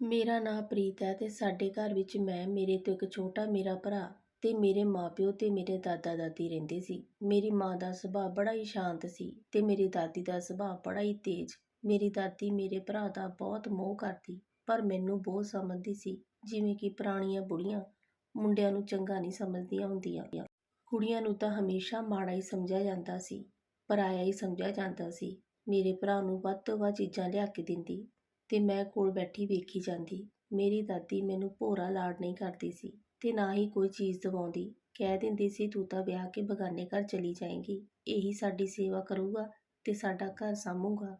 ਮੇਰਾ ਨਾਂ ਪ੍ਰੀਤ ਹੈ ਅਤੇ ਸਾਡੇ ਘਰ ਵਿੱਚ ਮੈਂ, ਮੇਰੇ ਤੋਂ ਇੱਕ ਛੋਟਾ ਮੇਰਾ ਭਰਾ ਅਤੇ ਮੇਰੇ ਮਾਂ ਪਿਓ ਅਤੇ ਮੇਰੇ ਦਾਦਾ ਦਾਦੀ ਰਹਿੰਦੇ ਸੀ। ਮੇਰੀ ਮਾਂ ਦਾ ਸੁਭਾਅ ਬੜਾ ਹੀ ਸ਼ਾਂਤ ਸੀ ਅਤੇ ਮੇਰੀ ਦਾਦੀ ਦਾ ਸੁਭਾਅ ਬੜਾ ਹੀ ਤੇਜ਼। ਮੇਰੀ ਦਾਦੀ ਮੇਰੇ ਭਰਾ ਦਾ ਬਹੁਤ ਮੋਹ ਕਰਦੀ, ਪਰ ਮੈਨੂੰ ਬਹੁਤ ਸਮਝਦੀ ਸੀ, ਜਿਵੇਂ ਕਿ ਪੁਰਾਣੀਆਂ ਬੁੜੀਆਂ ਮੁੰਡਿਆਂ ਨੂੰ ਚੰਗਾ ਨਹੀਂ ਸਮਝਦੀਆਂ ਹੁੰਦੀਆਂ। ਕੁੜੀਆਂ ਨੂੰ ਤਾਂ ਹਮੇਸ਼ਾ ਮਾੜਾ ਹੀ ਸਮਝਿਆ ਜਾਂਦਾ ਸੀ, ਪਰਾਇਆ ਹੀ ਸਮਝਿਆ ਜਾਂਦਾ ਸੀ। ਮੇਰੇ ਭਰਾ ਨੂੰ ਵੱਧ ਤੋਂ ਵੱਧ ਚੀਜ਼ਾਂ ਲਿਆ ਕੇ ਦਿੰਦੀ ਤੇ ਮੈਂ ਕੋਲ ਬੈਠੀ ਵੇਖੀ ਜਾਂਦੀ। ਮੇਰੀ ਦਾਦੀ ਮੈਨੂੰ ਭੋਰਾ ਲਾੜ ਨਹੀਂ ਕਰਦੀ ਸੀ ਤੇ ਨਾ ਹੀ ਕੋਈ ਚੀਜ਼ ਦਵਾਉਂਦੀ। ਕਹਿ ਦਿੰਦੀ ਸੀ, ਤੂੰ ਤਾਂ ਵਿਆਹ ਕੇ ਬਗਾਨੇ ਘਰ ਚਲੀ ਜਾਏਂਗੀ। ਇਹੀ ਸਾਡੀ ਸੇਵਾ ਕਰੂਗਾ ਤੇ ਸਾਡਾ ਘਰ ਸਾਂਭੂਗਾ।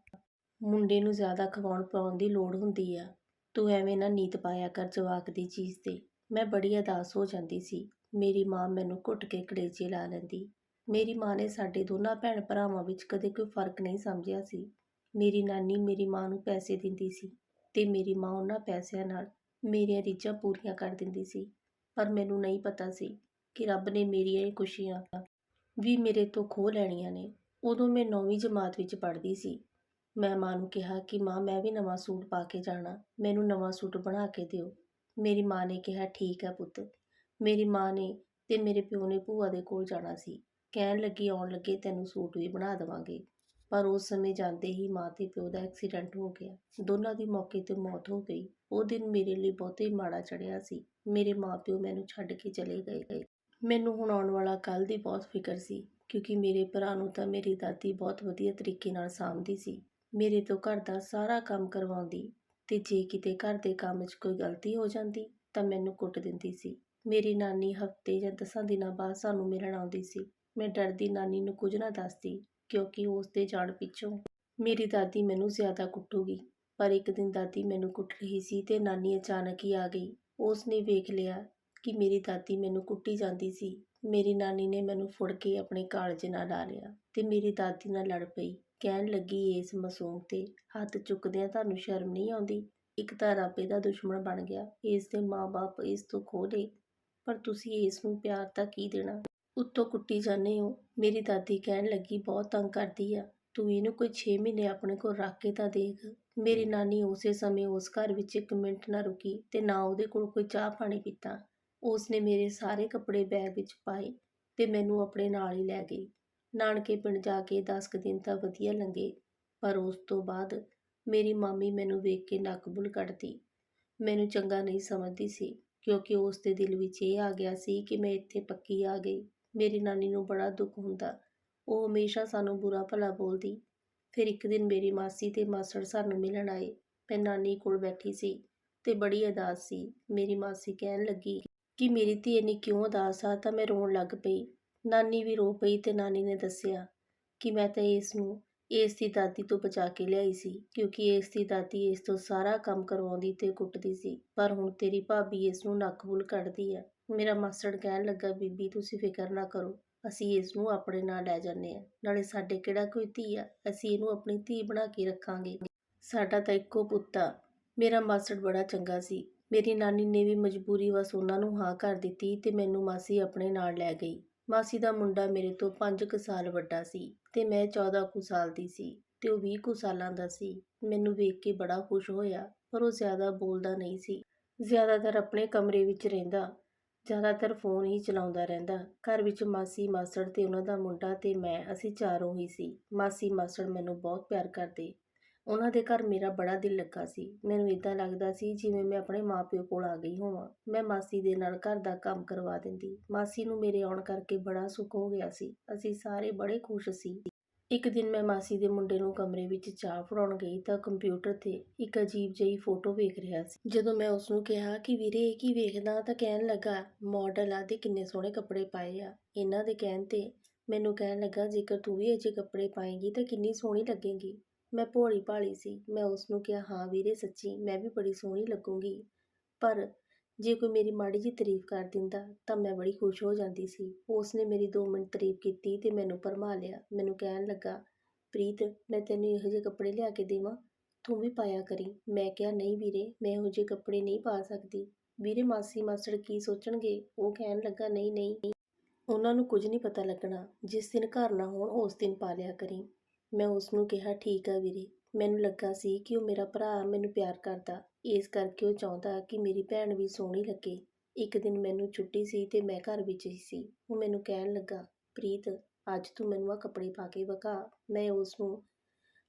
ਮੁੰਡੇ ਨੂੰ ਜ਼ਿਆਦਾ ਖਵਾਉਣ ਪਾਉਣ ਦੀ ਲੋੜ ਹੁੰਦੀ ਆ। ਤੂੰ ਐਵੇਂ ਨਾ ਨੀਤ ਪਾਇਆ ਕਰ ਜਵਾਕ ਦੀ ਚੀਜ਼ ਤੇ। ਮੈਂ ਬੜੀ ਅਦਾਸ ਹੋ ਜਾਂਦੀ ਸੀ। ਮੇਰੀ ਮਾਂ ਮੈਨੂੰ ਘੁੱਟ ਕੇ ਕਲੇਜੇ ਲਾ ਲੈਂਦੀ। ਮੇਰੀ ਮਾਂ ਨੇ ਸਾਡੇ ਦੋਨਾਂ ਭੈਣ ਭਰਾਵਾਂ ਵਿੱਚ ਕਦੇ ਕੋਈ ਫ਼ਰਕ ਨਹੀਂ ਸਮਝਿਆ ਸੀ। ਮੇਰੀ ਨਾਨੀ ਮੇਰੀ ਮਾਂ ਨੂੰ ਪੈਸੇ ਦਿੰਦੀ ਸੀ ਅਤੇ ਮੇਰੀ ਮਾਂ ਉਹਨਾਂ ਪੈਸਿਆਂ ਨਾਲ ਮੇਰੀਆਂ ਰੀਝਾਂ ਪੂਰੀਆਂ ਕਰ ਦਿੰਦੀ ਸੀ। ਪਰ ਮੈਨੂੰ ਨਹੀਂ ਪਤਾ ਸੀ ਕਿ ਰੱਬ ਨੇ ਮੇਰੀਆਂ ਇਹ ਖੁਸ਼ੀਆਂ ਵੀ ਮੇਰੇ ਤੋਂ ਖੋਹ ਲੈਣੀਆਂ ਨੇ। ਉਦੋਂ ਮੈਂ ਨੌਵੀਂ ਜਮਾਤ ਵਿੱਚ ਪੜ੍ਹਦੀ ਸੀ। ਮੈਂ ਮਾਂ ਨੂੰ ਕਿਹਾ ਕਿ ਮਾਂ, ਮੈਂ ਵੀ ਨਵਾਂ ਸੂਟ ਪਾ ਕੇ ਜਾਣਾ। ਮੈਨੂੰ ਨਵਾਂ ਸੂਟ ਬਣਾ ਕੇ ਦਿਓ। ਮੇਰੀ ਮਾਂ ਨੇ ਕਿਹਾ, ਠੀਕ ਹੈ ਪੁੱਤ। ਮੇਰੀ ਮਾਂ ਨੇ ਤੇ ਮੇਰੇ ਪਿਓ ਨੇ ਭੂਆ ਦੇ ਕੋਲ ਜਾਣਾ ਸੀ। ਕਹਿਣ ਲੱਗੀ, ਆਉਣ ਲੱਗੇ ਤੈਨੂੰ ਸੂਟ ਵੀ ਬਣਾ ਦੇਵਾਂਗੇ। ਪਰ ਉਸ ਸਮੇਂ ਜਾਂਦੇ ਹੀ ਮਾਂ ਅਤੇ ਪਿਓ ਦਾ ਐਕਸੀਡੈਂਟ ਹੋ ਗਿਆ। ਦੋਨਾਂ ਦੀ ਮੌਕੇ ਤੇ ਮੌਤ ਹੋ ਗਈ। ਉਹ ਦਿਨ ਮੇਰੇ ਲਈ ਬਹੁਤ ਹੀ ਮਾੜਾ ਚੜਿਆ ਸੀ। ਮੇਰੇ ਮਾਪਿਓ ਮੈਨੂੰ ਛੱਡ ਕੇ ਚਲੇ ਗਏ। ਮੈਨੂੰ ਹੁਣ ਆਉਣ ਵਾਲਾ ਕੱਲ ਦੀ ਬਹੁਤ ਫਿਕਰ ਸੀ, ਕਿਉਂਕਿ ਮੇਰੇ ਭਰਾ ਨੂੰ ਤਾਂ ਮੇਰੀ ਦਾਦੀ ਬਹੁਤ ਵਧੀਆ ਤਰੀਕੇ ਨਾਲ ਸਾਂਭਦੀ ਸੀ। ਮੇਰੇ ਤੋਂ ਘਰ ਦਾ ਸਾਰਾ ਕੰਮ ਕਰਵਾਉਂਦੀ ਤੇ ਜੇ ਕਿਤੇ ਘਰ ਦੇ ਕੰਮ 'ਚ ਕੋਈ ਗਲਤੀ ਹੋ ਜਾਂਦੀ ਤਾਂ ਮੈਨੂੰ ਕੁੱਟ ਦਿੰਦੀ ਸੀ। ਮੇਰੀ ਨਾਨੀ ਹਫ਼ਤੇ ਜਾਂ ਦਸਾਂ ਦਿਨਾਂ ਬਾਅਦ ਸਾਨੂੰ ਮਿਲਣ ਆਉਂਦੀ ਸੀ। ਮੈਂ ਡਰਦੀ ਨਾਨੀ ਨੂੰ ਕੁਝ ਨਾ ਦੱਸਦੀ। ਕਿਉਂਕਿ ਉਸ ਦੇ ਜਾਣ ਪਿੱਛੋਂ ਮੇਰੀ ਦਾਦੀ ਮੈਨੂੰ ਜ਼ਿਆਦਾ ਕੁੱਟੂਗੀ। ਪਰ ਇੱਕ ਦਿਨ ਦਾਦੀ ਮੈਨੂੰ ਕੁੱਟ ਰਹੀ ਸੀ ਤੇ ਨਾਨੀ ਅਚਾਨਕ ਹੀ ਆ ਗਈ। ਉਸ ਨੇ ਵੇਖ ਲਿਆ ਕਿ ਮੇਰੀ ਦਾਦੀ ਮੈਨੂੰ ਕੁੱਟੀ ਜਾਂਦੀ ਸੀ। ਮੇਰੀ ਨਾਨੀ ਨੇ ਮੈਨੂੰ ਫੜ ਕੇ ਆਪਣੇ ਕਾਲਜ ਨਾਲ ਲਾ ਲਿਆ ਤੇ ਮੇਰੀ ਦਾਦੀ ਨਾਲ ਲੜ ਪਈ। ਕਹਿਣ ਲੱਗੀ, ਇਸ ਮਾਸੂਮ ਤੇ ਹੱਥ ਚੁੱਕਦਿਆਂ ਤੁਹਾਨੂੰ ਸ਼ਰਮ ਨਹੀਂ ਆਉਂਦੀ? ਇੱਕ ਤਾਂ ਰੱਬ ਇਹਦਾ ਦੁਸ਼ਮਣ ਬਣ ਗਿਆ। ਇਸ ਦੇ ਮਾਪੇ ਇਸ ਤੋਂ ਖੋਹ ਲਏ। ਪਰ ਤੁਸੀਂ ਇਸ ਨੂੰ ਪਿਆਰ ਤਾਂ ਕੀ ਦੇਣਾ? ਉੱਤੋਂ ਕੁੱਟੀ ਜਾਂਦੇ ਹੋ। ਮੇਰੀ ਦਾਦੀ ਕਹਿਣ ਲੱਗੀ, ਬਹੁਤ ਤੰਗ ਕਰਦੀ ਆ। ਤੂੰ ਇਹਨੂੰ ਕੋਈ 6 ਮਹੀਨੇ ਆਪਣੇ ਕੋਲ ਰੱਖ ਕੇ ਤਾਂ ਦੇਖ। ਮੇਰੀ ਨਾਨੀ ਉਸੇ ਸਮੇਂ ਉਸ ਘਰ ਵਿੱਚ ਇੱਕ ਮਿੰਟ ਨਾ ਰੁਕੀ ਤੇ ਨਾ ਉਹਦੇ ਕੋਲ ਕੋਈ ਚਾਹ ਪਾਣੀ ਪੀਤਾ। ਉਸ ਨੇ ਮੇਰੇ ਸਾਰੇ ਕੱਪੜੇ ਬੈਗ ਵਿੱਚ ਪਾਏ ਤੇ ਮੈਨੂੰ ਆਪਣੇ ਨਾਲ ਹੀ ਲੈ ਗਈ। ਨਾਨਕੇ ਪਿੰਡ ਜਾ ਕੇ 10 ਕੁ ਦਿਨ ਤਾਂ ਵਧੀਆ ਲੰਘੇ, ਪਰ ਉਸ ਤੋਂ ਬਾਅਦ ਮੇਰੀ ਮਾਮੀ ਮੈਨੂੰ ਵੇਖ ਕੇ ਨਕਬੁੱਲ ਕੱਢਦੀ। ਮੈਨੂੰ ਚੰਗਾ ਨਹੀਂ ਸਮਝਦੀ ਸੀ, ਕਿਉਂਕਿ ਉਸ ਦੇ ਦਿਲ ਵਿੱਚ ਇਹ ਆ ਗਿਆ ਸੀ ਕਿ ਮੈਂ ਇੱਥੇ ਪੱਕੀ ਆ ਗਈ। ਮੇਰੀ ਨਾਨੀ ਨੂੰ ਬੜਾ ਦੁੱਖ ਹੁੰਦਾ। ਉਹ ਹਮੇਸ਼ਾ ਸਾਨੂੰ ਬੁਰਾ ਭਲਾ ਬੋਲਦੀ। ਫਿਰ ਇੱਕ ਦਿਨ ਮੇਰੀ ਮਾਸੀ ਤੇ ਮਾਸੜ ਸਾਨੂੰ ਮਿਲਣ ਆਏ। ਮੈਂ ਨਾਨੀ ਕੋਲ ਬੈਠੀ ਸੀ ਤੇ ਬੜੀ ਅਦਾਸ ਸੀ। ਮੇਰੀ ਮਾਸੀ ਕਹਿਣ ਲੱਗੀ ਕਿ ਮੇਰੀ ਧੀ ਇੰਨੀ ਕਿਉਂ ਅਦਾਸ ਆ? ਤਾਂ ਮੈਂ ਰੋਣ ਲੱਗ ਪਈ। ਨਾਨੀ ਵੀ ਰੋ ਪਈ ਤੇ ਨਾਨੀ ਨੇ ਦੱਸਿਆ ਕਿ ਮੈਂ ਤਾਂ ਇਸ ਨੂੰ, ਇਸ ਦੀ ਦਾਦੀ ਤੋਂ ਬਚਾ ਕੇ ਲਿਆਈ ਸੀ, ਕਿਉਂਕਿ ਇਸ ਦੀ ਦਾਦੀ ਇਸ ਤੋਂ ਸਾਰਾ ਕੰਮ ਕਰਵਾਉਂਦੀ ਤੇ ਕੁੱਟਦੀ ਸੀ। ਪਰ ਹੁਣ ਤੇਰੀ ਭਾਬੀ ਇਸ ਨੂੰ ਨੱਕ ਕੱਢਦੀ ਹੈ ਮੇਰਾ ਮਾਸੜ ਕਹਿਣ ਲੱਗਾ, ਬੀਬੀ, ਤੁਸੀਂ ਫਿਕਰ ਨਾ ਕਰੋ, ਅਸੀਂ ਇਸ ਨੂੰ ਆਪਣੇ ਨਾਲ ਲੈ ਜਾਂਦੇ ਆ ਨਾਲੇ ਸਾਡੇ ਕਿਹੜਾ ਕੋਈ ਧੀ ਆ, ਅਸੀਂ ਇਹਨੂੰ ਆਪਣੀ ਧੀ ਬਣਾ ਕੇ ਰੱਖਾਂਗੇ। ਸਾਡਾ ਤਾਂ ਇੱਕੋ ਪੁੱਤ ਮੇਰਾ ਮਾਸੜ ਬੜਾ ਚੰਗਾ ਸੀ। ਮੇਰੀ ਨਾਨੀ ਨੇ ਵੀ ਮਜਬੂਰੀ ਵਸ ਉਹਨਾਂ ਨੂੰ ਹਾਂ ਕਰ ਦਿੱਤੀ ਤੇ ਮੈਨੂੰ ਮਾਸੀ ਆਪਣੇ ਨਾਲ ਲੈ ਗਈ। ਮਾਸੀ ਦਾ ਮੁੰਡਾ ਮੇਰੇ ਤੋਂ 5 ਕੁ ਸਾਲ ਵੱਡਾ ਸੀ ਤੇ ਮੈਂ 14 ਕੁ ਸਾਲ ਦੀ ਸੀ ਤੇ ਉਹ 20 ਕੁ ਸਾਲਾਂ ਦਾ ਸੀ। ਮੈਨੂੰ ਵੇਖ ਕੇ ਬੜਾ ਖੁਸ਼ ਹੋਇਆ, ਪਰ ਉਹ ਜ਼ਿਆਦਾ ਬੋਲਦਾ ਨਹੀਂ ਸੀ। ਜ਼ਿਆਦਾਤਰ ਆਪਣੇ ਕਮਰੇ ਵਿੱਚ ਰਹਿੰਦਾ। ਜ਼ਿਆਦਾਤਰ ਫੋਨ ਹੀ ਚਲਾਉਂਦਾ ਰਹਿੰਦਾ। ਘਰ ਵਿੱਚ ਮਾਸੀ ਮਾਸੜ ਤੇ ਉਹਨਾਂ ਦਾ ਮੁੰਡਾ ਤੇ ਮੈਂ, ਅਸੀਂ ਚਾਰੋਂ ਹੀ ਸੀ। ਮਾਸੀ ਮਾਸੜ ਮੈਨੂੰ ਬਹੁਤ ਪਿਆਰ ਕਰਦੇ। ਉਹਨਾਂ ਦੇ ਘਰ ਮੇਰਾ ਬੜਾ ਦਿਲ ਲੱਗਾ ਸੀ। ਮੈਨੂੰ ਇਦਾਂ ਲੱਗਦਾ ਸੀ ਜਿਵੇਂ ਮੈਂ ਆਪਣੇ ਮਾਪਿਓ ਕੋਲ ਆ ਗਈ ਹੋਵਾਂ। ਮੈਂ ਮਾਸੀ ਦੇ ਨਾਲ ਘਰ ਦਾ ਕੰਮ ਕਰਵਾ ਦਿੰਦੀ। ਮਾਸੀ ਨੂੰ ਮੇਰੇ ਆਉਣ ਕਰਕੇ ਬੜਾ ਸੁੱਖ ਹੋ ਗਿਆ ਸੀ। ਅਸੀਂ ਸਾਰੇ ਬੜੇ ਖੁਸ਼ ਸੀ। ਇੱਕ ਦਿਨ ਮੈਂ ਮਾਸੀ ਦੇ ਮੁੰਡੇ ਨੂੰ ਕਮਰੇ ਵਿੱਚ ਚਾਹ ਫੜਾਉਣ ਗਈ ਤਾਂ ਕੰਪਿਊਟਰ ਤੇ ਇੱਕ ਅਜੀਬ ਜਿਹੀ ਫੋਟੋ ਵੇਖ ਰਿਹਾ ਸੀ। ਜਦੋਂ ਮੈਂ ਉਸ ਨੂੰ ਕਿਹਾ ਕਿ ਵੀਰੇ ਇਹ ਕੀ ਵੇਖਦਾ ਤਾਂ ਕਹਿਣ ਲੱਗਾ, ਮਾਡਲ ਆ ਤੇ ਕਿੰਨੇ ਸੋਹਣੇ ਕੱਪੜੇ ਪਾਏ ਆ। ਇਹਨਾਂ ਦੇ ਕਹਿਣ ਤੇ ਮੈਨੂੰ ਕਹਿਣ ਲੱਗਾ, ਜੇਕਰ ਤੂੰ ਵੀ ਅਜੇ ਕੱਪੜੇ ਪਾਏਂਗੀ ਤਾਂ ਕਿੰਨੀ ਸੋਹਣੀ ਲੱਗੇਗੀ। ਮੈਂ ਭੋਲੀ ਭਾਲੀ ਸੀ। ਮੈਂ ਉਸ ਨੂੰ ਕਿਹਾ, ਹਾਂ ਵੀਰੇ, ਸੱਚੀ, ਮੈਂ ਵੀ ਬੜੀ ਸੋਹਣੀ ਲੱਗੂੰਗੀ। ਪਰ ਜੇ ਕੋਈ ਮੇਰੀ ਮਾੜੀ ਜੀ ਤਾਰੀਫ ਕਰ ਦਿੰਦਾ, ਤਾਂ ਮੈਂ ਬੜੀ ਖੁਸ਼ ਹੋ ਜਾਂਦੀ ਸੀ। ਉਸ ਨੇ ਮੇਰੀ 2 ਮਿੰਟ ਤਾਰੀਫ ਕੀਤੀ ਤੇ ਮੈਨੂੰ ਭਰਮਾ ਲਿਆ। ਮੈਨੂੰ ਕਹਿਣ ਲੱਗਾ, ਪ੍ਰੀਤ, ਮੈਂ ਤੈਨੂੰ ਇਹੋ ਜਿਹੇ ਕੱਪੜੇ ਲਿਆ ਕੇ ਦੇਵਾਂ? ਤੂੰ ਵੀ ਪਾਇਆ ਕਰੀ। ਮੈਂ ਕਿਹਾ, ਨਹੀਂ ਵੀਰੇ, ਮੈਂ ਇਹੋ ਜਿਹੇ ਕੱਪੜੇ ਨਹੀਂ ਪਾ ਸਕਦੀ। ਵੀਰੇ, ਮਾਸੀ ਮਾਸੜ ਕੀ ਸੋਚਣਗੇ? ਉਹ ਕਹਿਣ ਲੱਗਾ, ਨਹੀਂ ਨਹੀਂ। ਉਹਨਾਂ ਨੂੰ ਕੁਝ ਨਹੀਂ ਪਤਾ ਲੱਗਣਾ। ਜਿਸ ਦਿਨ ਘਰ ਨਾ ਹੋਣ, ਉਸ ਦਿਨ ਪਾ ਲਿਆ ਕਰੀ। ਮੈਂ ਉਸ ਨੂੰ ਕਿਹਾ, ਠੀਕ ਆ ਵੀਰੇ। ਮੈਨੂੰ ਲੱਗਾ ਸੀ ਕਿ ਉਹ ਮੇਰਾ ਭਰਾ ਮੈਨੂੰ ਪਿਆਰ ਕਰਦਾ। ਇਸ ਕਰਕੇ ਉਹ ਚਾਹੁੰਦਾ ਕਿ ਮੇਰੀ ਭੈਣ ਵੀ ਸੋਹਣੀ ਲੱਗੇ। ਇੱਕ ਦਿਨ ਮੈਨੂੰ ਛੁੱਟੀ ਸੀ ਤੇ ਮੈਂ ਘਰ ਵਿੱਚ ਹੀ ਸੀ। ਉਹ ਮੈਨੂੰ ਕਹਿਣ ਲੱਗਾ, ਪ੍ਰੀਤ, ਅੱਜ ਤੂੰ ਮੈਨੂੰ ਆ ਕੱਪੜੇ ਪਾ ਕੇ ਵਿਖਾ। ਮੈਂ ਉਸ ਨੂੰ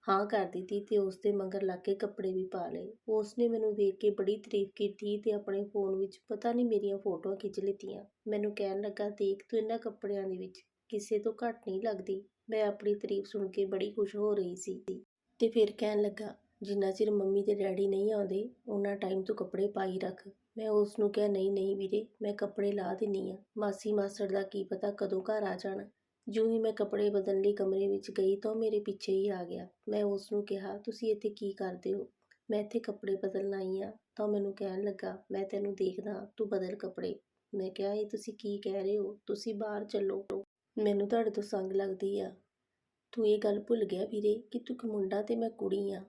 ਹਾਂ ਕਰ ਦਿੱਤੀ ਤੇ ਉਸ ਦੇ ਮੰਗਰ ਲੱਗ ਕੇ ਕੱਪੜੇ ਵੀ ਪਾ ਲਏ। ਉਸ ਨੇ ਮੈਨੂੰ ਵੇਖ ਕੇ ਬੜੀ ਤਾਰੀਫ ਕੀਤੀ ਤੇ ਆਪਣੇ ਫੋਨ ਵਿੱਚ ਪਤਾ ਨਹੀਂ ਮੇਰੀਆਂ ਫੋਟੋਆਂ ਖਿੱਚ ਲਿੱਤੀਆਂ। ਮੈਨੂੰ ਕਹਿਣ ਲੱਗਾ, ਦੇਖ ਤੂੰ ਇਹਨਾਂ ਕੱਪੜਿਆਂ ਦੇ ਵਿੱਚ ਕਿਸੇ ਤੋਂ ਘੱਟ ਨਹੀਂ ਲੱਗਦੀ। ਮੈਂ ਆਪਣੀ ਤਾਰੀਫ ਸੁਣ ਕੇ ਬੜੀ ਖੁਸ਼ ਹੋ ਰਹੀ ਸੀ। ਤੇ ਫਿਰ ਕਹਿਣ ਲੱਗਾ ਜਿੰਨਾ ਚਿਰ ਮੰਮੀ ਤੇ ਡੈਡੀ ਨਹੀਂ ਆਉਂਦੇ ਉਹਨਾਂ ਟਾਈਮ ਤੂੰ ਕੱਪੜੇ ਪਾਈ ਰੱਖ। ਮੈਂ ਉਸ ਨੂੰ ਕਿਹਾ, ਨਹੀਂ ਨਹੀਂ ਵੀਰੇ, ਮੈਂ ਕੱਪੜੇ ਲਾ ਦਿੰਨੀ ਆ। ਮਾਸੀ ਮਾਸੜ ਦਾ ਕੀ ਪਤਾ ਕਦੋਂ ਘਰ ਆ ਜਾਣ। ਜਿਉਂ ਹੀ ਮੈਂ ਕੱਪੜੇ ਬਦਲਣ ਲਈ ਕਮਰੇ ਵਿੱਚ ਗਈ ਤਾਂ ਉਹ ਮੇਰੇ ਪਿੱਛੇ ਹੀ ਆ ਗਿਆ। ਮੈਂ ਉਸ ਨੂੰ ਕਿਹਾ, ਤੁਸੀਂ ਇੱਥੇ ਕੀ ਕਰਦੇ ਹੋ? ਮੈਂ ਇੱਥੇ ਕੱਪੜੇ ਬਦਲਣ ਆਈ ਆ। ਤਾਂ ਮੈਨੂੰ ਕਹਿਣ ਲੱਗਾ, ਮੈਂ ਤੈਨੂੰ ਦੇਖਦਾ ਤੂੰ ਬਦਲ ਕੱਪੜੇ। ਮੈਂ ਕਿਹਾ, ਇਹ ਤੁਸੀਂ ਕੀ ਕਹਿ ਰਹੇ ਹੋ? ਤੁਸੀਂ ਬਾਹਰ ਚੱਲੋ। ਮੈਨੂੰ ਤੁਹਾਡੇ ਤੋਂ ਸੰਗ ਲੱਗਦੀ ਆ। ਤੂੰ ਇਹ ਗੱਲ ਭੁੱਲ ਗਿਆ ਵੀਰੇ ਕਿ ਤੂੰ ਇੱਕ ਮੁੰਡਾ ਤੇ ਮੈਂ ਕੁੜੀ ਆ।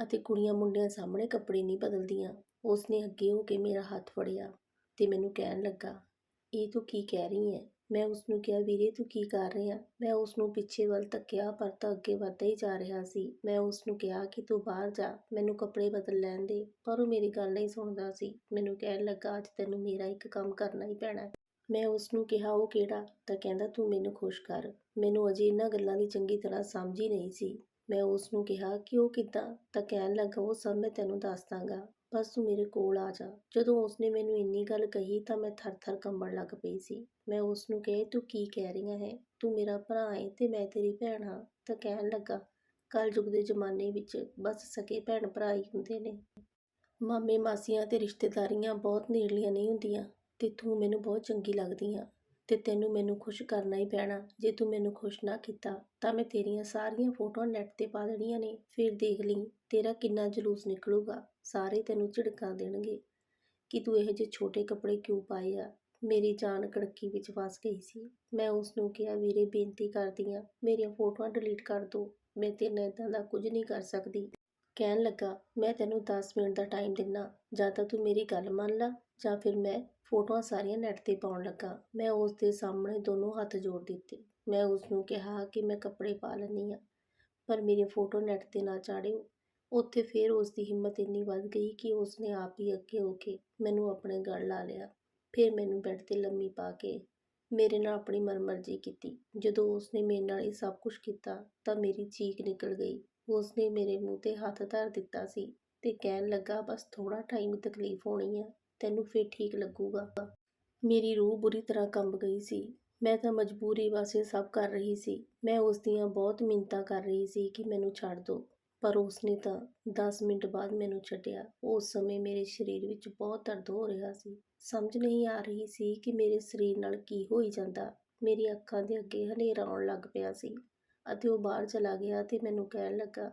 ਅਤੇ ਕੁੜੀਆਂ ਮੁੰਡਿਆਂ ਸਾਹਮਣੇ ਕੱਪੜੇ ਨਹੀਂ ਬਦਲਦੀਆਂ। ਉਸਨੇ ਅੱਗੇ ਹੋ ਕੇ ਮੇਰਾ ਹੱਥ ਫੜਿਆ ਤੇ ਮੈਨੂੰ ਕਹਿਣ ਲੱਗਾ, ਇਹ ਤੂੰ ਕੀ ਕਹਿ ਰਹੀ ਹੈ ਮੈਂ ਉਸ ਨੂੰ ਕਿਹਾ, ਵੀਰੇ, ਤੂੰ ਕੀ ਕਰ ਰਿਹਾ ਮੈਂ ਉਸ ਨੂੰ ਪਿੱਛੇ ਵੱਲ ਧੱਕਿਆ, ਪਰ ਤਾਂ ਅੱਗੇ ਵੱਧਦਾ ਹੀ ਜਾ ਰਿਹਾ ਸੀ। ਮੈਂ ਉਸ ਨੂੰ ਕਿਹਾ ਕਿ ਤੂੰ ਬਾਹਰ ਜਾ, ਮੈਨੂੰ ਕੱਪੜੇ ਬਦਲ ਲੈਣ ਦੇ, ਪਰ ਉਹ ਮੇਰੀ ਗੱਲ ਨਹੀਂ ਸੁਣਦਾ ਸੀ। ਮੈਨੂੰ ਕਹਿਣ ਲੱਗਾ, ਅੱਜ ਤੈਨੂੰ ਮੇਰਾ ਇੱਕ ਕੰਮ ਕਰਨਾ ਹੀ ਪੈਣਾ ਮੈਂ ਉਸ ਨੂੰ ਕਿਹਾ, ਉਹ ਕਿਹੜਾ? ਤਾਂ ਕਹਿੰਦਾ, ਤੂੰ ਮੈਨੂੰ ਖੁਸ਼ ਕਰ। ਮੈਨੂੰ ਅਜੇ ਇਹਨਾਂ ਗੱਲਾਂ ਦੀ ਚੰਗੀ ਤਰ੍ਹਾਂ ਸਮਝ ਹੀ ਨਹੀਂ ਸੀ। ਮੈਂ ਉਸ ਨੂੰ ਕਿਹਾ ਕਿ ਉਹ ਕਿੱਦਾਂ? ਤਾਂ ਕਹਿਣ ਲੱਗਾ, ਉਹ ਸਭ ਮੈਂ ਤੈਨੂੰ ਦੱਸ ਦਾਂਗਾ। ਬਸ ਤੂੰ ਮੇਰੇ ਕੋਲ ਆ ਜਾ। ਜਦੋਂ ਉਸਨੇ ਮੈਨੂੰ ਇੰਨੀ ਗੱਲ ਕਹੀ, ਤਾਂ ਮੈਂ ਥਰ-ਥਰ ਕੰਬਣ ਲੱਗ ਪਈ ਸੀ। ਮੈਂ ਉਸ ਨੂੰ ਕਹੇ, ਤੂੰ ਕੀ ਕਹਿ ਰਹੀਆਂ ਹੈ? ਤੂੰ ਮੇਰਾ ਭਰਾ ਹੈ ਤੇ ਮੈਂ ਤੇਰੀ ਭੈਣ ਹਾਂ। ਤਾਂ ਕਹਿਣ ਲੱਗਾ ਕਲਯੁਗ ਦੇ ਜ਼ਮਾਨੇ ਵਿੱਚ ਬਸ ਸਕੇ ਭੈਣ ਭਰਾ ਹੀ ਹੁੰਦੇ ਨੇ। ਮਾਮੇ ਮਾਸੀਆਂ ਤੇ ਰਿਸ਼ਤੇਦਾਰੀਆਂ ਬਹੁਤ ਨੇੜਲੀਆਂ ਨਹੀਂ ਹੁੰਦੀਆਂ ਤੇ ਤੂੰ ਮੈਨੂੰ ਬਹੁਤ ਚੰਗੀ ਲੱਗਦੀ ਆ। ਤੇ ਤੈਨੂੰ ਮੈਨੂੰ ਖੁਸ਼ ਕਰਨਾ ਹੀ ਪੈਣਾ। ਜੇ ਤੂੰ ਮੈਨੂੰ ਖੁਸ਼ ਨਾ ਕੀਤਾ, ਤਾਂ ਮੈਂ ਤੇਰੀਆਂ ਸਾਰੀਆਂ ਫੋਟੋਆਂ ਨੈੱਟ ਤੇ ਪਾ ਦੇਣੀਆਂ ਨੇ। ਫਿਰ ਦੇਖ ਲਈ, ਤੇਰਾ ਕਿੰਨਾ ਜਲੂਸ ਨਿਕਲੂਗਾ। ਸਾਰੇ ਤੈਨੂੰ ਝਿੜਕਾਂ ਦੇਣਗੇ। ਕਿ ਤੂੰ ਇਹੋ ਜਿਹੇ ਛੋਟੇ ਕੱਪੜੇ ਕਿਉਂ ਪਾਏ ਆ? ਮੇਰੀ ਜਾਨ ਕੜਕੀ ਵਿੱਚ ਫਸ ਗਈ ਸੀ। ਮੈਂ ਉਸ ਨੂੰ ਕਿਹਾ, ਵੀਰੇ, ਬੇਨਤੀ ਕਰਦੀ ਆ, ਮੇਰੀਆਂ ਫੋਟੋਆਂ ਡਿਲੀਟ ਕਰ ਦੋ। ਮੈਂ ਤੇਰੇ ਨਾਲ ਇਦਾਂ ਦਾ ਕੁਝ ਨਹੀਂ ਕਰ ਸਕਦੀ। ਕਹਿਣ ਲੱਗਾ, ਮੈਂ ਤੈਨੂੰ 10 ਮਿੰਟ ਦਾ ਟਾਈਮ ਦਿੰਨਾ। ਜਾਂ ਤਾਂ ਤੂੰ ਮੇਰੀ ਗੱਲ ਮੰਨ ਲਾ, ਜਾਂ ਫਿਰ ਮੈਂ ਫੋਟੋਆਂ ਸਾਰੀਆਂ ਨੈੱਟ ਤੇ ਪਾਉਣ ਲੱਗਾ। ਮੈਂ ਉਸ ਦੇ ਸਾਹਮਣੇ ਦੋਨੋਂ ਹੱਥ ਜੋੜ ਦਿੱਤੇ। ਮੈਂ ਉਸ ਨੂੰ ਕਿਹਾ ਕਿ ਮੈਂ ਕੱਪੜੇ ਪਾ ਲੈਂਦੀ ਹਾਂ, ਪਰ ਮੇਰੀ ਫੋਟੋ ਨੈੱਟ ਤੇ ਨਾ ਚਾੜਿਓ ਉੱਥੇ ਫਿਰ ਉਸ ਦੀ ਹਿੰਮਤ ਇੰਨੀ ਵੱਧ ਗਈ ਕਿ ਉਸ ਨੇ ਆਪ ਹੀ ਅੱਗੇ ਹੋ ਕੇ ਮੈਨੂੰ ਆਪਣੇ ਗਲ ਲਾ ਲਿਆ। ਫਿਰ ਮੈਨੂੰ ਬੈੱਡ ਤੇ ਲੰਮੀ ਪਾ ਕੇ ਮੇਰੇ ਨਾਲ ਆਪਣੀ ਮਨਮਰਜ਼ੀ ਕੀਤੀ। ਜਦੋਂ ਉਸ ਨੇ ਮੇਰੇ ਨਾਲ ਇਹ ਸਭ ਕੁਝ ਕੀਤਾ, ਤਾਂ ਮੇਰੀ ਚੀਕ ਨਿਕਲ ਗਈ। ਉਸ ਨੇ ਮੇਰੇ ਮੂੰਹ ਤੇ ਹੱਥ ਧਰ ਦਿੱਤਾ ਸੀ ਤੇ ਕਹਿਣ ਲੱਗਾ, ਬਸ ਥੋੜਾ ਟਾਈਮ ਤਕਲੀਫ ਹੋਣੀ ਆ। ਤੈਨੂੰ ਫਿਰ ਠੀਕ ਲੱਗੂਗਾ। ਮੇਰੀ ਰੂਹ ਬੁਰੀ ਤਰ੍ਹਾਂ ਕੰਬ ਗਈ ਸੀ। ਮੈਂ ਤਾਂ ਮਜਬੂਰੀ ਵਾਸਤੇ ਸਭ ਕਰ ਰਹੀ ਸੀ। ਮੈਂ ਉਸ ਦੀਆਂ ਬਹੁਤ ਮਿੰਨਤਾਂ ਕਰ ਰਹੀ ਸੀ ਕਿ ਮੈਨੂੰ ਛੱਡ ਦਿਓ ਪਰ ਉਸਨੇ ਤਾਂ 10 ਮਿੰਟ ਬਾਅਦ ਮੈਨੂੰ ਛੱਡਿਆ। ਉਸ ਸਮੇਂ ਮੇਰੇ ਸਰੀਰ ਵਿੱਚ ਬਹੁਤ ਦਰਦ ਹੋ ਰਿਹਾ ਸੀ। ਸਮਝ ਨਹੀਂ ਆ ਰਹੀ ਸੀ ਕਿ ਮੇਰੇ ਸਰੀਰ ਨਾਲ ਕੀ ਹੋਈ ਜਾਂਦਾ। ਮੇਰੀ ਅੱਖਾਂ ਦੇ ਅੱਗੇ ਹਨੇਰਾ ਆਉਣ ਲੱਗ ਪਿਆ ਸੀ ਅਤੇ ਉਹ ਬਾਹਰ ਚਲਾ ਗਿਆ ਤੇ ਮੈਨੂੰ ਕਹਿਣ ਲੱਗਾ,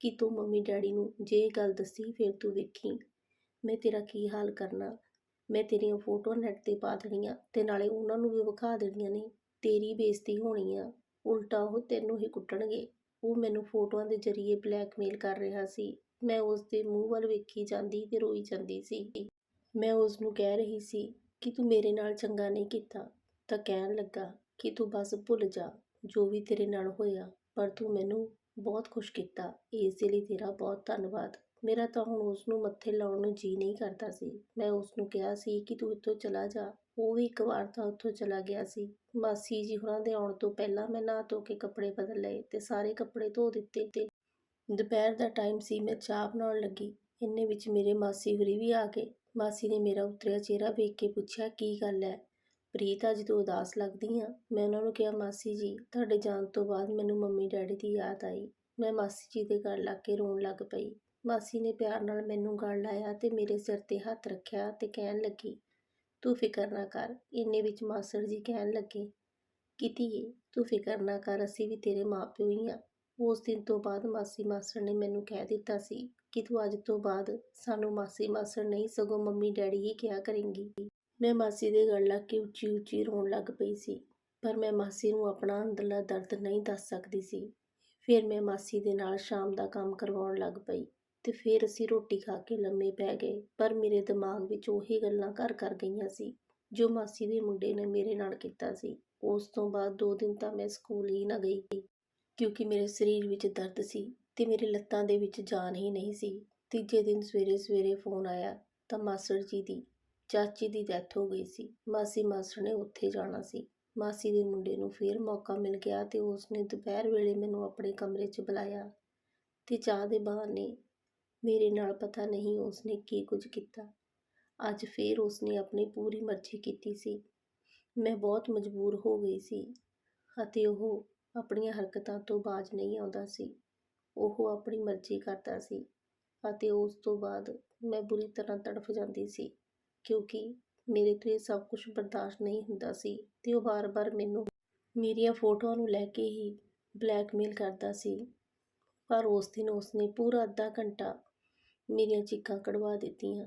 ਕਿ ਤੂੰ ਮੰਮੀ ਡੈਡੀ ਨੂੰ ਜੇ ਗੱਲ ਦੱਸੀ, ਫਿਰ ਤੂੰ ਵੇਖੀ। ਮੈਂ ਤੇਰਾ ਕੀ ਹਾਲ ਕਰਨਾ? ਮੈਂ ਤੇਰੀਆਂ ਫੋਟੋਆਂ ਨੈੱਟ ਤੇ ਪਾ ਦੇਣੀਆਂ ਤੇ ਨਾਲੇ ਉਹਨਾਂ ਨੂੰ ਵੀ ਵਿਖਾ ਦੇਣੀਆਂ ਨੇ। ਤੇਰੀ ਬੇਇੱਜ਼ਤੀ ਹੋਣੀ ਆ। ਉਲਟਾ ਉਹ ਤੈਨੂੰ ਹੀ ਕੁੱਟਣਗੇ। ਉਹ ਮੈਨੂੰ ਫੋਟੋਆਂ ਦੇ ਜ਼ਰੀਏ ਬਲੈਕਮੇਲ ਕਰ ਰਿਹਾ ਸੀ। ਮੈਂ ਉਸ ਦੇ ਮੂੰਹ ਵੱਲ ਵੇਖੀ ਜਾਂਦੀ ਤੇ ਰੋਈ ਜਾਂਦੀ ਸੀ। ਮੈਂ ਉਸ ਨੂੰ ਕਹਿ ਰਹੀ ਸੀ ਕਿ ਤੂੰ ਮੇਰੇ ਨਾਲ ਚੰਗਾ ਨਹੀਂ ਕੀਤਾ। ਤਾਂ ਕਹਿਣ ਲੱਗਾ ਕਿ ਤੂੰ ਬਸ ਭੁੱਲ ਜਾ, ਜੋ ਵੀ ਤੇਰੇ ਨਾਲ ਹੋਇਆ। ਪਰ ਤੂੰ ਮੈਨੂੰ ਬਹੁਤ ਖੁਸ਼ ਕੀਤਾ। ਇਸ ਦੇ ਲਈ ਤੇਰਾ ਬਹੁਤ ਧੰਨਵਾਦ। ਮੇਰਾ ਤਾਂ ਹੁਣ ਉਸ ਨੂੰ ਮੱਥੇ ਲਾਉਣ ਨੂੰ ਜੀ ਨਹੀਂ ਕਰਦਾ ਸੀ। ਮੈਂ ਉਸ ਨੂੰ ਕਿਹਾ ਸੀ ਕਿ ਤੂੰ ਇੱਥੋਂ ਚਲਾ ਜਾ। ਉਹ ਵੀ ਇੱਕ ਵਾਰ ਤਾਂ ਉੱਥੋਂ ਚਲਾ ਗਿਆ ਸੀ। ਮਾਸੀ ਜੀ ਹੋਰਾਂ ਦੇ ਆਉਣ ਤੋਂ ਪਹਿਲਾਂ ਮੈਂ ਨਹਾ ਧੋ ਕੇ ਕੱਪੜੇ ਬਦਲ ਲਏ ਤੇ ਸਾਰੇ ਕੱਪੜੇ ਧੋ ਦਿੱਤੇ ਤੇ ਦੁਪਹਿਰ ਦਾ ਟਾਈਮ ਸੀ, ਮੈਂ ਚਾਹ ਬਣਾਉਣ ਲੱਗੀ। ਇੰਨੇ ਵਿੱਚ ਮੇਰੇ ਮਾਸੀ ਹੋਰੀ ਵੀ ਆ ਗਏ। ਮਾਸੀ ਨੇ ਮੇਰਾ ਉਤਰਿਆ ਚਿਹਰਾ ਵੇਖ ਕੇ ਪੁੱਛਿਆ, ਕੀ ਗੱਲ ਹੈ ਪ੍ਰੀਤ, ਅੱਜ ਤੂੰ ਉਦਾਸ ਲੱਗਦੀ ਆ? ਮੈਂ ਉਹਨਾਂ ਨੂੰ ਕਿਹਾ, ਮਾਸੀ ਜੀ, ਤੁਹਾਡੇ ਜਾਣ ਤੋਂ ਬਾਅਦ ਮੈਨੂੰ ਮੰਮੀ ਡੈਡੀ ਦੀ ਯਾਦ ਆਈ। ਮੈਂ ਮਾਸੀ ਜੀ ਦੇ ਗਲ ਲੱਗ ਕੇ ਰੋਣ ਲੱਗ ਪਈ। ਮਾਸੀ ਨੇ ਪਿਆਰ ਨਾਲ ਮੈਨੂੰ ਗਲ ਲਾਇਆ ਤੇ ਮੇਰੇ ਸਿਰ ਤੇ ਹੱਥ ਰੱਖਿਆ ਤੇ ਕਹਿਣ ਲੱਗੀ, ਤੂੰ ਫਿਕਰ ਨਾ ਕਰ, ਇੰਨੇ ਵਿੱਚ ਮਾਸੜ ਜੀ ਕਹਿਣ ਲੱਗੇ, ਕਿ ਤੂੰ ਫਿਕਰ ਨਾ ਕਰ, ਅਸੀਂ ਵੀ ਤੇਰੇ ਮਾਪਿਓ ਹੀ ਆ। ਉਸ ਦਿਨ ਤੋਂ ਬਾਅਦ ਮਾਸੀ ਮਾਸੜ ਨੇ ਮੈਨੂੰ ਕਹਿ ਦਿੱਤਾ ਸੀ ਕਿ ਤੂੰ ਅੱਜ ਤੋਂ ਬਾਅਦ ਸਾਨੂੰ ਮਾਸੀ ਮਾਸੜ ਨਹੀਂ, ਸਗੋਂ ਮੰਮੀ ਡੈਡੀ ਹੀ ਕਿਹਾ ਕਰੇਂਗੀ। ਮੈਂ ਮਾਸੀ ਦੇ ਗਲ ਲੱਗ ਕੇ ਉੱਚੀ ਉੱਚੀ ਰੋਣ ਲੱਗ ਪਈ ਸੀ, ਪਰ ਮੈਂ ਮਾਸੀ ਨੂੰ ਆਪਣਾ ਅੰਦਰਲਾ ਦਰਦ ਨਹੀਂ ਦੱਸ ਸਕਦੀ ਸੀ। ਫਿਰ ਮੈਂ ਮਾਸੀ ਦੇ ਨਾਲ ਸ਼ਾਮ ਦਾ ਕੰਮ ਕਰਵਾਉਣ ਲੱਗ ਪਈ। ਤੇ ਫਿਰ ਅਸੀਂ ਰੋਟੀ ਖਾ ਕੇ ਲੰਮੇ ਪੈ ਗਏ। ਪਰ ਮੇਰੇ ਦਿਮਾਗ ਵਿੱਚ ਉਹੀ ਗੱਲਾਂ ਘਰ ਕਰ ਗਈਆਂ ਸੀ, ਜੋ ਮਾਸੀ ਦੇ ਮੁੰਡੇ ਨੇ ਮੇਰੇ ਨਾਲ ਕੀਤਾ ਸੀ। ਉਸ ਤੋਂ ਬਾਅਦ ਦੋ ਦਿਨ ਤਾਂ ਮੈਂ ਸਕੂਲ ਹੀ ਨਾ ਗਈ, ਕਿਉਂਕਿ ਮੇਰੇ ਸਰੀਰ ਵਿੱਚ ਦਰਦ ਸੀ ਤੇ ਮੇਰੇ ਲੱਤਾਂ ਦੇ ਵਿੱਚ ਜਾਨ ਹੀ ਨਹੀਂ ਸੀ। ਤੀਜੇ ਦਿਨ ਸਵੇਰੇ ਸਵੇਰੇ ਫੋਨ ਆਇਆ ਤਾਂ ਮਾਸੜ ਜੀ ਦੀ, ਚਾਚੀ ਦੀ ਡੈਥ ਹੋ ਗਈ ਸੀ। ਮਾਸੀ ਮਾਸੜ ਨੇ ਉੱਥੇ ਜਾਣਾ ਸੀ। ਮਾਸੀ ਦੇ ਮੁੰਡੇ ਨੂੰ ਫੇਰ ਮੌਕਾ ਮਿਲ ਗਿਆ ਤੇ ਉਸਨੇ ਦੁਪਹਿਰ ਵੇਲੇ ਮੈਨੂੰ ਆਪਣੇ ਕਮਰੇ 'ਚ ਬੁਲਾਇਆ ਤੇ ਚਾਹ ਦੇ ਬਹਾਨੇ ਮੇਰੇ ਨਾਲ ਪਤਾ ਨਹੀਂ ਉਸਨੇ ਕੀ ਕੁਝ ਕੀਤਾ। ਅੱਜ ਫੇਰ ਉਸਨੇ ਆਪਣੀ ਪੂਰੀ ਮਰਜ਼ੀ ਕੀਤੀ ਸੀ। ਮੈਂ ਬਹੁਤ ਮਜਬੂਰ ਹੋ ਗਈ ਸੀ ਅਤੇ ਉਹ ਆਪਣੀਆਂ ਹਰਕਤਾਂ ਤੋਂ ਬਾਜ ਨਹੀਂ ਆਉਂਦਾ ਸੀ। ਉਹ ਆਪਣੀ ਮਰਜ਼ੀ ਕਰਦਾ ਸੀ ਅਤੇ ਉਸ ਤੋਂ ਬਾਅਦ ਮੈਂ ਬੁਰੀ ਤਰ੍ਹਾਂ ਤੜਫ ਜਾਂਦੀ ਸੀ ਕਿਉਂਕਿ ਮੇਰੇ ਤੋਂ ਇਹ ਸਭ ਕੁਝ ਬਰਦਾਸ਼ਤ ਨਹੀਂ ਹੁੰਦਾ ਸੀ ਤੇ ਉਹ ਵਾਰ-ਵਾਰ ਮੈਨੂੰ ਮੇਰੀਆਂ ਫੋਟੋਆਂ ਨੂੰ ਲੈ ਕੇ ਹੀ ਬਲੈਕਮੇਲ ਕਰਦਾ ਸੀ। ਪਰ ਉਸ ਦਿਨ ਉਸਨੇ ਪੂਰਾ ਅੱਧਾ ਘੰਟਾ ਮੇਰੀਆਂ ਚੀਕਾਂ ਕਢਵਾ ਦਿੱਤੀਆਂ,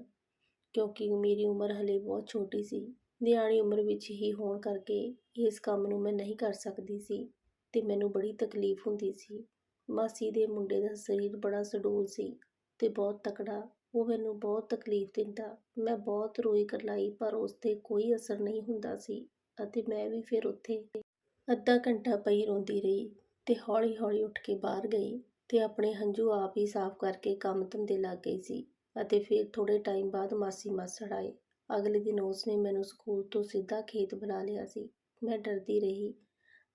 ਕਿਉਂਕਿ ਮੇਰੀ ਉਮਰ ਹਲੇ ਬਹੁਤ ਛੋਟੀ ਸੀ। ਨਿਆਣੀ ਉਮਰ ਵਿੱਚ ਹੀ ਹੋਣ ਕਰਕੇ ਇਸ ਕੰਮ ਨੂੰ ਮੈਂ ਨਹੀਂ ਕਰ ਸਕਦੀ ਸੀ ਤੇ ਮੈਨੂੰ ਬੜੀ ਤਕਲੀਫ ਹੁੰਦੀ ਸੀ। ਮਾਸੀ ਦੇ ਮੁੰਡੇ ਦਾ ਸਰੀਰ ਬੜਾ ਸਡੂਲ ਸੀ ਤੇ ਬਹੁਤ ਤਕੜਾ, ਉਹ ਮੈਨੂੰ ਬਹੁਤ ਤਕਲੀਫ ਦਿੰਦਾ। ਮੈਂ ਬਹੁਤ ਰੋਈ ਕਰਲਾਈ ਪਰ ਉਸ 'ਤੇ ਕੋਈ ਅਸਰ ਨਹੀਂ ਹੁੰਦਾ ਸੀ ਅਤੇ ਮੈਂ ਵੀ ਫਿਰ ਉੱਥੇ ਅੱਧਾ ਘੰਟਾ ਪਈ ਰੋਂਦੀ ਰਹੀ ਤੇ ਹੌਲੀ-ਹੌਲੀ ਉੱਠ ਕੇ ਬਾਹਰ ਗਈ। ਤੇ ਆਪਣੇ ਹੰਝੂ ਆਪ ਹੀ ਸਾਫ਼ ਕਰਕੇ ਕੰਮ ਧੰਦੇ ਲੱਗ ਗਈ ਸੀ ਅਤੇ ਫਿਰ ਥੋੜ੍ਹੇ ਟਾਈਮ ਬਾਅਦ ਮਾਸੀ ਮਾਸੜ ਆਏ। ਅਗਲੇ ਦਿਨ ਉਸ ਨੇ ਮੈਨੂੰ ਸਕੂਲ ਤੋਂ ਸਿੱਧਾ ਖੇਤ ਬੁਲਾ ਲਿਆ ਸੀ। ਮੈਂ ਡਰਦੀ ਰਹੀ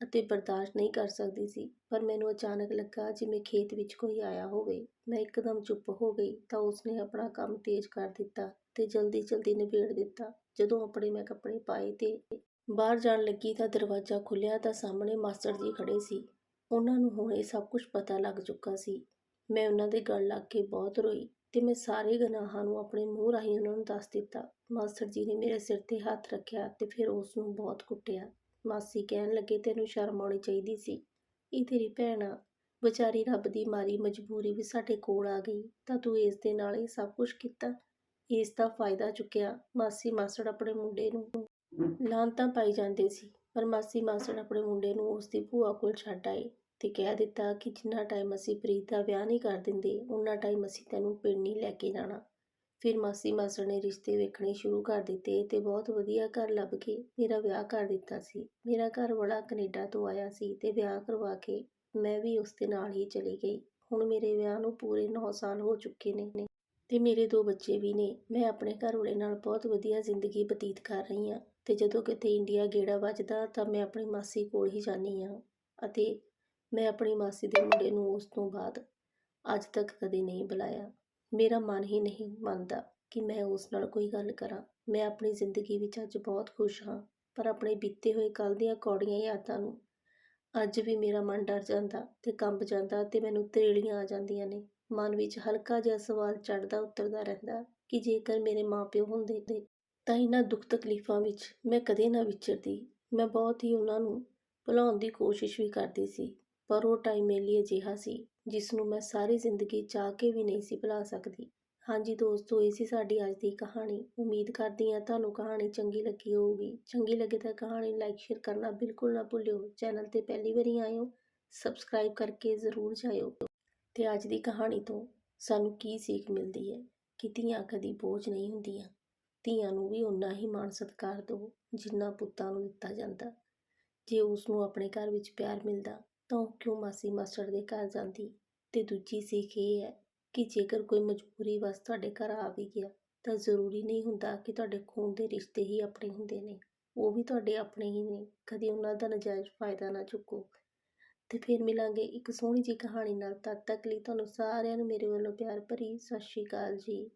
ਅਤੇ ਬਰਦਾਸ਼ਤ ਨਹੀਂ ਕਰ ਸਕਦੀ ਸੀ, ਪਰ ਮੈਨੂੰ ਅਚਾਨਕ ਲੱਗਾ ਜਿਵੇਂ ਖੇਤ ਵਿੱਚ ਕੋਈ ਆਇਆ ਹੋਵੇ। ਮੈਂ ਇੱਕਦਮ ਚੁੱਪ ਹੋ ਗਈ ਤਾਂ ਉਸਨੇ ਆਪਣਾ ਕੰਮ ਤੇਜ਼ ਕਰ ਦਿੱਤਾ ਤੇ ਜਲਦੀ-ਜਲਦੀ ਨਿਬੇੜ ਦਿੱਤਾ। ਜਦੋਂ ਆਪਣੇ ਮੈਂ ਕੱਪੜੇ ਪਾਏ ਤੇ ਬਾਹਰ ਜਾਣ ਲੱਗੀ ਤਾਂ ਦਰਵਾਜ਼ਾ ਖੁੱਲਿਆ ਤਾਂ ਸਾਹਮਣੇ ਮਾਸਟਰ ਜੀ ਖੜੇ ਸੀ। ਉਹਨਾਂ ਨੂੰ ਹੁਣ ਇਹ ਸਭ ਕੁਝ ਪਤਾ ਲੱਗ ਚੁੱਕਾ ਸੀ। ਮੈਂ ਉਹਨਾਂ ਦੇ ਗਲ ਲੱਗ ਕੇ ਬਹੁਤ ਰੋਈ ਤੇ ਮੈਂ ਸਾਰੇ ਗਨਾਹਾਂ ਨੂੰ ਆਪਣੇ ਮੂੰਹ ਰਾਹੀਂ ਉਹਨਾਂ ਨੂੰ ਦੱਸ ਦਿੱਤਾ। ਮਾਸਟਰ ਜੀ ਨੇ ਮੇਰੇ ਸਿਰ ਤੇ ਹੱਥ ਰੱਖਿਆ ਤੇ ਫਿਰ ਉਸ ਨੂੰ ਬਹੁਤ ਕੁੱਟਿਆ। ਮਾਸੀ ਕਹਿਣ ਲੱਗੇ, ਤੈਨੂੰ ਸ਼ਰਮ ਆਉਣੀ ਚਾਹੀਦੀ ਸੀ। ਇਹ ਤੇਰੀ ਭੈਣ ਆ। ਵਿਚਾਰੀ ਰੱਬ ਦੀ ਮਾਰੀ ਮਜਬੂਰੀ ਵੀ ਸਾਡੇ ਕੋਲ ਆ ਗਈ। ਤਾਂ ਤੂੰ ਇਸ ਦੇ ਨਾਲ ਹੀ ਸਭ ਕੁਝ ਕੀਤਾ। ਇਸ ਦਾ ਫਾਇਦਾ ਚੁੱਕਿਆ। ਮਾਸੀ ਮਾਸੜ ਆਪਣੇ ਮੁੰਡੇ ਨੂੰ ਲਾਂਤਾਂ ਪਾਈ ਜਾਂਦੇ ਸੀ, ਪਰ ਮਾਸੀ ਮਾਸੜ ਆਪਣੇ ਮੁੰਡੇ ਨੂੰ ਉਸ ਦੀ ਭੂਆ ਕੋਲ ਛੱਡ ਆਏ। ਤੇ ਕਹਿ ਦਿੱਤਾ ਕਿ ਜਿੰਨਾ ਟਾਈਮ ਅਸੀਂ ਪ੍ਰੀਤ ਦਾ ਵਿਆਹ ਨਹੀਂ ਕਰ ਦਿੰਦੇ ਉਨਾ ਟਾਈਮ ਅਸੀਂ ਤੈਨੂੰ ਪਿੰਡ ਨਹੀਂ ਲੈ ਕੇ ਜਾਣਾ। ਫਿਰ ਮਾਸੀ ਮਾਸੜ ਨੇ ਰਿਸ਼ਤੇ ਵੇਖਣੇ ਸ਼ੁਰੂ ਕਰ ਦਿੱਤੇ ਤੇ ਬਹੁਤ ਵਧੀਆ ਘਰ ਲੱਭ ਕੇ ਮੇਰਾ ਵਿਆਹ ਕਰ ਦਿੱਤਾ ਸੀ। ਮੇਰਾ ਘਰ ਵਾਲਾ ਕੈਨੇਡਾ ਤੋਂ ਆਇਆ ਸੀ ਤੇ ਵਿਆਹ ਕਰਵਾ ਕੇ ਮੈਂ ਵੀ ਉਸ ਦੇ ਨਾਲ ਹੀ ਚਲੀ ਗਈ। ਹੁਣ ਮੇਰੇ ਵਿਆਹ ਨੂੰ ਪੂਰੇ 9 ਸਾਲ ਹੋ ਚੁੱਕੇ ਨੇ। ਤੇ ਮੇਰੇ ਦੋ ਬੱਚੇ ਵੀ ਨੇ। ਮੈਂ ਆਪਣੇ ਘਰ ਵਾਲੇ ਨਾਲ ਬਹੁਤ ਵਧੀਆ ਜ਼ਿੰਦਗੀ ਬਤੀਤ ਕਰ ਰਹੀ ਹਾਂ ਤੇ ਜਦੋਂ ਕਿਤੇ ਇੰਡੀਆ ਗੇੜਾ ਵੱਜਦਾ ਤਾਂ ਮੈਂ ਆਪਣੀ ਮਾਸੀ ਕੋਲ ਹੀ ਜਾਂਦੀ ਹਾਂ ਅਤੇ ਮੈਂ ਆਪਣੀ ਮਾਸੀ ਦੇ ਮੁੰਡੇ ਨੂੰ ਉਸ ਤੋਂ ਬਾਅਦ ਅੱਜ ਤੱਕ ਕਦੇ ਨਹੀਂ ਬੁਲਾਇਆ। ਮੇਰਾ ਮਨ ਹੀ ਨਹੀਂ ਮੰਨਦਾ ਕਿ ਮੈਂ ਉਸ ਨਾਲ ਕੋਈ ਗੱਲ ਕਰਾਂ। ਮੈਂ ਆਪਣੀ ਜ਼ਿੰਦਗੀ ਵਿੱਚ ਅੱਜ ਬਹੁਤ ਖੁਸ਼ ਹਾਂ, ਪਰ ਆਪਣੇ ਬੀਤੇ ਹੋਏ ਕੱਲ੍ਹ ਦੀਆਂ ਕੌੜੀਆਂ ਯਾਦਾਂ ਨੂੰ ਅੱਜ ਵੀ ਮੇਰਾ ਮਨ ਡਰ ਜਾਂਦਾ ਤੇ ਕੰਬ ਜਾਂਦਾ ਤੇ ਮੈਨੂੰ ਤਰੇਲੀਆਂ ਆ ਜਾਂਦੀਆਂ ਨੇ। ਮਨ ਵਿੱਚ ਹਲਕਾ ਜਿਹਾ ਸਵਾਲ ਚੜਦਾ ਉਤਰਦਾ ਰਹਿੰਦਾ ਕਿ ਜੇਕਰ ਮੇਰੇ ਮਾਪਿਓ ਹੁੰਦੇ ਤੇ ਤਾਂ ਇਹਨਾਂ ਦੁੱਖ ਤਕਲੀਫਾਂ ਵਿੱਚ ਮੈਂ ਕਦੇ ਨਾ ਵਿਚਰਦੀ। ਮੈਂ ਬਹੁਤ ਹੀ ਉਹਨਾਂ ਨੂੰ ਭੁਲਾਉਣ ਦੀ ਕੋਸ਼ਿਸ਼ ਵੀ ਕਰਦੀ ਸੀ। ਪਰ ਉਹ ਟਾਈਮ ਮੇਰੇ ਲਈ ਅਜਿਹਾ ਸੀ ਜਿਸ ਨੂੰ ਮੈਂ ਸਾਰੀ ਜ਼ਿੰਦਗੀ ਚਾਹ ਕੇ ਵੀ ਨਹੀਂ ਸੀ ਭੁਲਾ ਸਕਦੀ। ਹਾਂਜੀ ਦੋਸਤੋ, ਇਹ ਸੀ ਸਾਡੀ ਅੱਜ ਦੀ ਕਹਾਣੀ। ਉਮੀਦ ਕਰਦੀ ਹਾਂ ਤੁਹਾਨੂੰ ਕਹਾਣੀ ਚੰਗੀ ਲੱਗੀ ਹੋਊਗੀ। ਚੰਗੀ ਲੱਗੇ ਤਾਂ ਕਹਾਣੀ ਨੂੰ ਲਾਈਕ ਸ਼ੇਅਰ ਕਰਨਾ ਬਿਲਕੁਲ ਨਾ ਭੁੱਲਿਓ। ਚੈਨਲ ਤੇ ਪਹਿਲੀ ਵਾਰੀ ਆਏ ਹੋ ਸਬਸਕ੍ਰਾਈਬ ਕਰਕੇ ਜ਼ਰੂਰ ਜਾਇਓ। ਤੇ ਅੱਜ ਦੀ ਕਹਾਣੀ ਤੋਂ ਸਾਨੂੰ ਕੀ ਸਿੱਖ ਮਿਲਦੀ ਹੈ? ਕਿ ਧੀਆਂ ਕਦੀ ਬੋਝ ਨਹੀਂ ਹੁੰਦੀਆਂ। ਧੀਆਂ ਨੂੰ ਵੀ ਉਨਾ ਹੀ ਮਾਣ ਸਤਿਕਾਰ ਦਿਓ, ਜਿੰਨਾ ਪੁੱਤਾਂ ਨੂੰ ਦਿੱਤਾ ਜਾਂਦਾ। ਜੇ ਉਸ ਨੂੰ ਆਪਣੇ ਘਰ ਵਿੱਚ ਪਿਆਰ ਮਿਲਦਾ ਤਾਂ ਉਹ ਕਿਉਂ ਮਾਸੀ ਮਾਸਟਰ ਦੇ ਘਰ ਜਾਂਦੀ? ਅਤੇ ਦੂਜੀ ਸਿੱਖ ਇਹ ਹੈ ਕਿ ਜੇਕਰ ਕੋਈ ਮਜਬੂਰੀ ਵਸ ਤੁਹਾਡੇ ਘਰ ਆ ਵੀ ਗਿਆ, ਤਾਂ ਜ਼ਰੂਰੀ ਨਹੀਂ ਹੁੰਦਾ ਕਿ ਤੁਹਾਡੇ ਖੂਨ ਦੇ ਰਿਸ਼ਤੇ ਹੀ ਆਪਣੇ ਹੁੰਦੇ ਨੇ। ਉਹ ਵੀ ਤੁਹਾਡੇ ਆਪਣੇ ਹੀ ਨੇ, ਕਦੇ ਉਹਨਾਂ ਦਾ ਨਜਾਇਜ਼ ਫਾਇਦਾ ਨਾ ਚੁੱਕੋ। ਤੇ ਫਿਰ ਮਿਲਾਂਗੇ ਇੱਕ ਸੋਹਣੀ ਜਿਹੀ ਕਹਾਣੀ ਨਾਲ। ਤਦ ਤੱਕ ਲਈ ਤੁਹਾਨੂੰ ਸਾਰਿਆਂ ਨੂੰ ਮੇਰੇ ਵੱਲੋਂ ਪਿਆਰ ਭਰੀ ਸਤਿ ਸ਼੍ਰੀ ਅਕਾਲ ਜੀ।